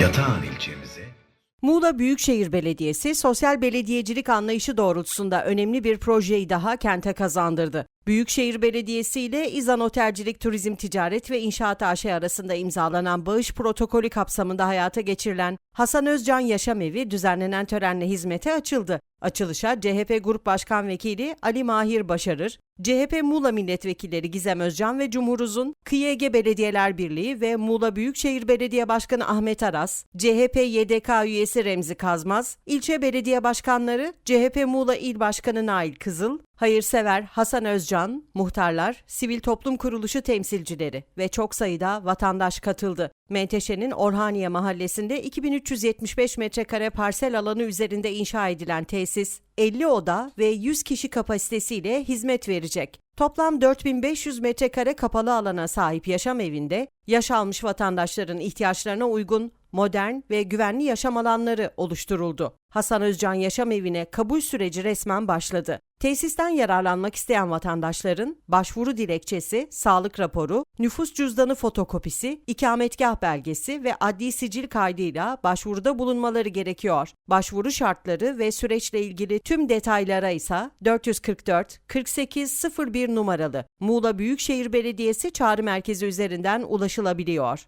Yatağan ilçemize Muğla Büyükşehir Belediyesi sosyal belediyecilik anlayışı doğrultusunda önemli bir projeyi daha kente kazandırdı. Büyükşehir Belediyesi ile İzan Otelcilik Turizm Ticaret ve İnşaat AŞ arasında imzalanan bağış protokolü kapsamında hayata geçirilen Hasan Özcan Yaşam Evi düzenlenen törenle hizmete açıldı. Açılışa CHP Grup Başkan Vekili Ali Mahir Başarır, CHP Muğla Milletvekilleri Gizem Özcan ve Cumhur Uzun, Ege Belediyeler Birliği ve Muğla Büyükşehir Belediye Başkanı Ahmet Aras, CHP YDK üyesi Remzi Kazmaz, ilçe belediye başkanları CHP Muğla İl Başkanı Nail Kızıl, hayırsever Hasan Özcan, muhtarlar, sivil toplum kuruluşu temsilcileri ve çok sayıda vatandaş katıldı. Menteşe'nin Orhaniye mahallesinde 2375 metrekare parsel alanı üzerinde inşa edilen tesis, 50 oda ve 100 kişi kapasitesiyle hizmet verecek. Toplam 4500 metrekare kapalı alana sahip yaşam evinde, yaş almış vatandaşların ihtiyaçlarına uygun modern ve güvenli yaşam alanları oluşturuldu. Hasan Özcan Yaşam Evi'ne kabul süreci resmen başladı. Tesisten yararlanmak isteyen vatandaşların başvuru dilekçesi, sağlık raporu, nüfus cüzdanı fotokopisi, ikametgah belgesi ve adli sicil kaydıyla başvuruda bulunmaları gerekiyor. Başvuru şartları ve süreçle ilgili tüm detaylara ise 444 4801 numaralı Muğla Büyükşehir Belediyesi çağrı merkezi üzerinden ulaşılabiliyor.